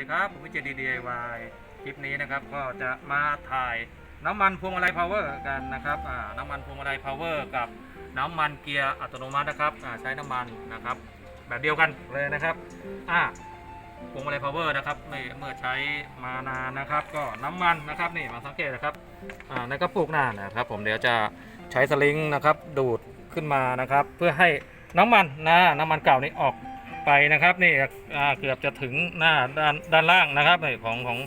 ดีครับผมวิจิตดีดีวายคลิปนี้นะครับก็จะมาถ่ายน้ำมันพวงมาลัยพาวเวอร์กันนะครับน้ำมันพวงมาลัยพาวเวอร์กับน้ำมันเกียร์อัตโนมัตินะครับใช้น้ำมันนะครับ แบบเดียวกันเลยนะครับอ่าพวงมาลัยพาวเวอร์นะครับเมื่อใช้มานานนะครับ ก็น้ำมันนะครับนี่มาสังเกตนะครับอ่าในกระปุกหน้านะครับ ผมเดี๋ยวจะใช้สลิงนะครับดูดขึ้นมานะครับ เพื่อให้น้ำมันนะน้ำมันเก่านี้ออก ไปนะครับนี่เกือบจะถึงหน้าด้านด้านล่างนะครับของของ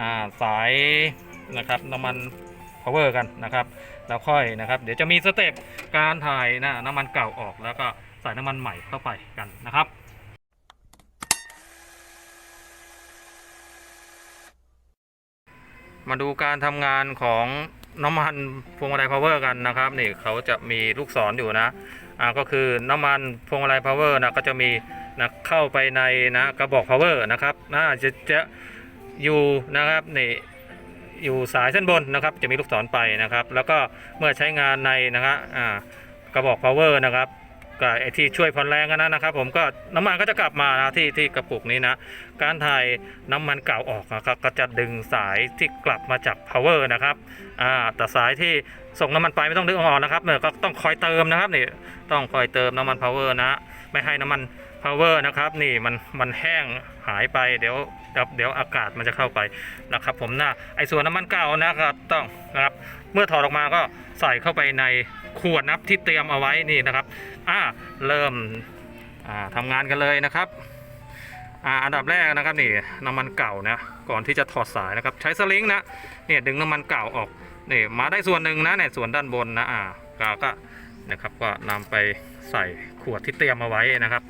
อาสายนะครับน้ำมัน power กันนะครับ แล้วค่อยนะครับ เดี๋ยวจะมีสเต็ปการถ่ายนะน้ำมันเก่าออกแล้วก็ใส่น้ำมันใหม่เข้าไปกันนะครับมาดูการทำงานของน้ำมันพวงมาลัย power กันนะครับนี่เขาจะมีลูกศรอยู่นะอ่าก็คือน้ำมันพวงมาลัย power นะก็จะมี นะเข้าไปในนะกระบอก power นะครับน่าจะจะอยู่นะครับนี่อยู่สายเส้นบนนะครับ จะมีลูกศรไปนะครับ แล้วก็เมื่อใช้งานในนะครับอ่ากระบอก power นะครับกับไอที่ช่วยผ่อนแรงกันนะนะครับ ผมก็น้ำมันก็จะกลับมานะที่ที่กระปุกนี้นะ การถ่ายน้ำมันเก่าออกนะครับก็จะดึงสายที่กลับมาจาก power นะครับอ่าแต่สายที่ส่งน้ำมันไปไม่ต้องดึงออกนะครับเนี่ยก็ต้องคอยเติมนะครับนี่ต้องคอยเติมน้ำมัน power นะ ไม่ให้น้ำมัน power นะครับนี่มันมันแห้งหายไปเดี๋ยวเดี๋ยวอากาศมันจะเข้าไปนะครับ ผมนะไอส่วนน้ำมันเก่านะครับต้องนะครับเมื่อถอดออกมาก็ใส่เข้าไปในขวดนับที่เตรียมเอาไว้นี่นะครับอ่าเริ่มอ่าทำงานกันเลยนะครับอ่าอันดับแรกนะครับนี่น้ำมันเก่านะก่อนที่จะถอดสายนะครับใช้สลิงนะเนี่ยดึงน้ำมันเก่าออกนี่มาได้ส่วนหนึ่งนะเนี่ยส่วนด้านบนนะอ่าก็ก็นะครับก็นำไปใส่ขวดที่เตรียมเอาไว้นะครับ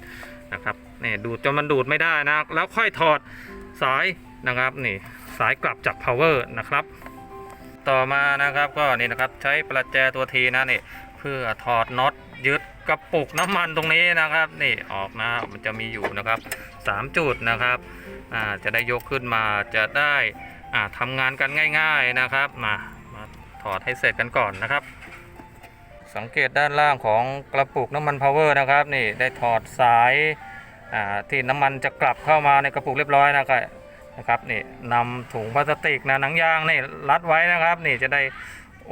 นะครับนี่ดูดจนมันดูดไม่ได้นะ แล้วค่อยถอดสายนะครับนี่สายกลับจาก power นะครับ ต่อมานะครับก็นี่นะครับใช้ประแจตัวทีนะนี่เพื่อถอดน็อตยึดกระปุกน้ำมันตรงนี้นะครับ นี่ออกนะมันจะมีอยู่นะครับ 3 จุดนะครับอ่าจะได้ยกขึ้นมาจะได้อ่าทำงานกันง่าย ๆนะครับมามาถอดให้เสร็จกันก่อนนะครับ สังเกตด้านล่างของกระปุกน้ำมันพาวเวอร์นะครับนี่ได้ถอดสายที่น้ำมันจะกลับเข้ามาในกระปุกเรียบร้อยนะครับนะครับนี่นำถุงพลาสติกนะหนังยางนี่รัดไว้นะครับ นี่จะได้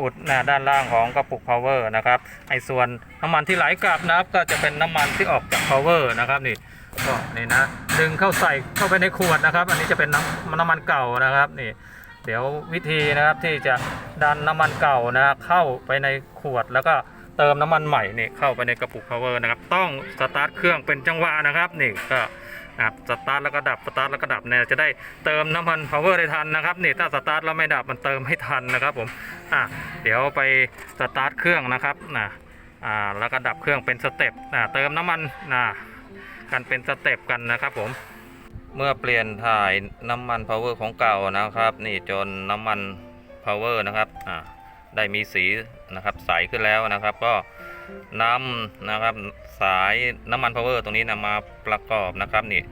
อุดนะด้านล่างของกระปุกพาวเวอร์นะครับไอ้ส่วนน้ำมันที่ไหลกลับนะครับ ก็จะเป็นน้ำมันที่ออกจากพาวเวอร์นะครับนี่ก็นี่นะดึงเข้าใส่เข้าไปในขวดนะครับ อันนี้จะเป็นน้ำน้ำมันเก่านะครับนี่ เดี๋ยววิธีนะครับที่จะดันน้ำมันเก่านะเข้าไปในขวดแล้วก็เติมน้ำมันใหม่นี่เข้าไปในกระปุก power นะครับ ต้องสตาร์ทเครื่องเป็นจังหวะนะครับนี่ก็นะครับสตาร์ทแล้วก็ดับสตาร์ทแล้วก็ดับเนี่ยจะได้เติมน้ำมัน power ได้ทันนะครับนี่ถ้าสตาร์ทแล้วไม่ดับมันเติมให้ทันนะครับผมอะเดี๋ยวไปสตาร์ทเครื่องนะครับนะอ่าแล้วก็ดับเครื่องเป็นสเต็ปอ่าเติมน้ำมันนะกันเป็นสเต็ปกันนะครับผม เมื่อเปลี่ยนถ่ายน้ำมัน power ของเก่านะครับ นี่จนน้ำมัน power นะครับอ่าได้มีสีนะครับใสขึ้นแล้วนะครับ ก็นำนะครับสายน้ำมัน power ตรงนี้นำมาประกอบนะครับนี่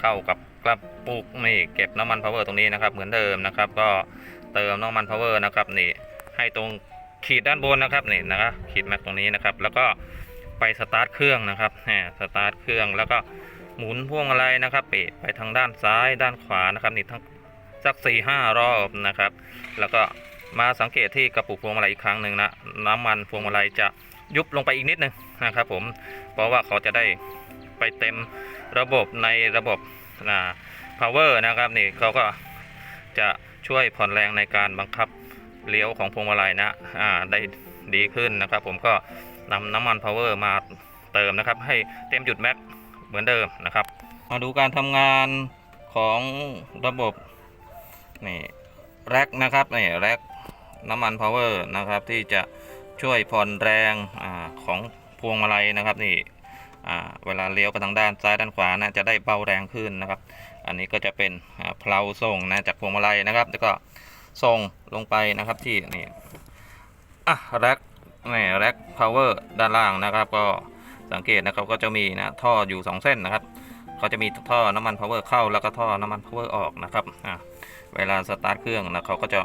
เข้ากับกระปุกนี่เก็บน้ำมัน power ตรงนี้นะครับเหมือนเดิมนะครับ ก็เติมน้ำมัน power นะครับนี่ให้ตรงขีดด้านบนนะครับนี่นะครับขีดแม็กตรงนี้นะครับ แล้วก็ไปสตาร์ทเครื่องนะครับแหมสตาร์ทเครื่องแล้วก็ หมุนพวงมาลัยนะครับเปะไปทางด้านซ้ายด้านขวานะครับนี่ทั้งสักสี่ห้ารอบนะครับ แล้วก็มาสังเกตที่กระปุกพวงมาลัยอีกครั้งหนึ่งนะน้ำมันพวงมาลัยจะยุบลงไปอีกนิดนึงนะครับผมเพราะว่าเขาจะได้ไปเต็มระบบในระบบนะ power นะครับนี่เขาก็จะช่วยผ่อนแรงในการบังคับเลี้ยวของพวงมาลัยนะอ่าได้ดีขึ้นนะครับ ผมก็นำน้ำมัน power มาเติมนะครับ ให้เต็มจุดแม็ก เหมือนเดิมนะครับ มาดูการทำงานของระบบนี่แร็กนะครับนี่แร็กน้ำมัน power นะครับที่จะช่วยผ่อนแรงอของพวงมาลัยนะครับนี่เวลาเลี้ยวไปทางด้านซ้ายด้านขวานะจะได้เบาแรงขึ้นนะครับ อันนี้ก็จะเป็นเพลาส่งนะจากพวงมาลัยนะครับ แล้วก็ส่งลงไปนะครับที่นี่อะแร็กนี่แร็ก power ด้านล่างนะครับก็ สังเกตนะครับก็จะมีนะท่ออยู่ 2 เส้นนะครับเขาจะมีท่อน้ำมัน power เข้าแล้วก็ท่อน้ำมัน power อร์ออกนะครับอะเวลาสตาร์ทเครื่องนะเขาก็จะ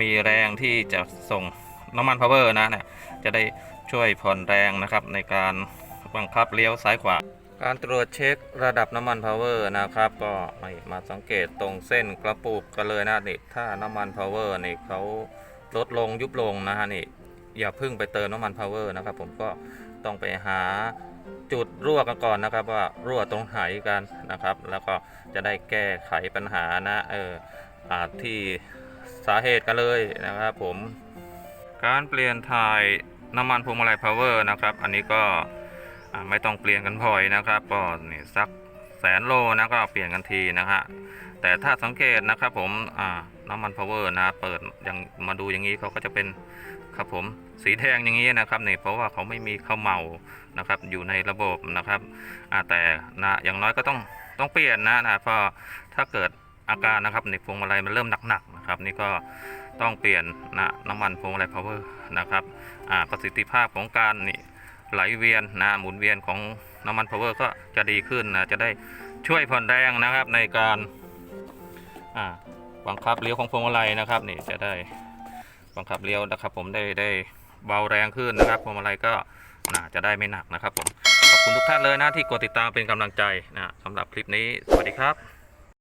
มีแรงที่จะส่งน้ำมัน power นะเนี่ยจะได้ช่วยผ่อนแรงนะครับในการบังคับเลี้ยวซ้ายขวา การตรวจเช็คระดับน้ำมันพาวเวอร์นะครับ ก็มาสังเกตตรงเส้นกระปุกกันเลยนะนี่ถ้าน้ำมันพาวเวอร์นี่เขาลดลงยุบลงนะฮะนี่ อย่าเพิ่งไปเติมน้ำมันพาวเวอร์นะครับผมก็ต้องไปหาจุดรั่วกันก่อนนะครับว่ารั่วตรงไหนกันนะครับ แล้วก็จะได้แก้ไขปัญหานะเอออที่สาเหตุกันเลยนะครับผมการเปลี่ยนถ่ายน้ำมันพวงมาลัยพาวเวอร์นะครับ อันนี้ก็ไม่ต้องเปลี่ยนกันบ่อยนะครับก็นี่สักแสนโลนะก็เปลี่ยนกันทีนะฮะแต่ถ้าสังเกตนะครับผมอ่า น้ำมันพาวเวอร์นะเปิดยังมาดูอย่างนี้เขาก็จะเป็นครับผมสีแดงอย่างนี้นะครับนี่เพราะว่าเขาไม่มีข้าวเมานะครับอยู่ในระบบนะครับแต่นะอย่างน้อยก็ต้องต้องเปลี่ยนนะนะเพราะถ้าเกิดอาการนะครับในพวงมาลัยมันเริ่มหนักๆนะครับนี่ก็ต้องเปลี่ยนนะน้ำมันพวงมาลัยพาวเวอร์นะครับประสิทธิภาพของการนี่ไหลเวียนนะหมุนเวียนของน้ำมันพาวเวอร์ก็จะดีขึ้นนะจะได้ช่วยผ่อนแรงนะครับในการอ่า บังคับเลี้ยวของพวงมาลัยนะครับนี่จะได้บังคับเลี้ยวนะครับ ผมได้ได้เบาแรงขึ้นนะครับพวงมาลัยก็น่าจะได้ไม่หนักนะครับผมขอบคุณทุกท่านเลยนะที่กดติดตามเป็นกำลังใจนะสำหรับคลิปนี้สวัสดีครับ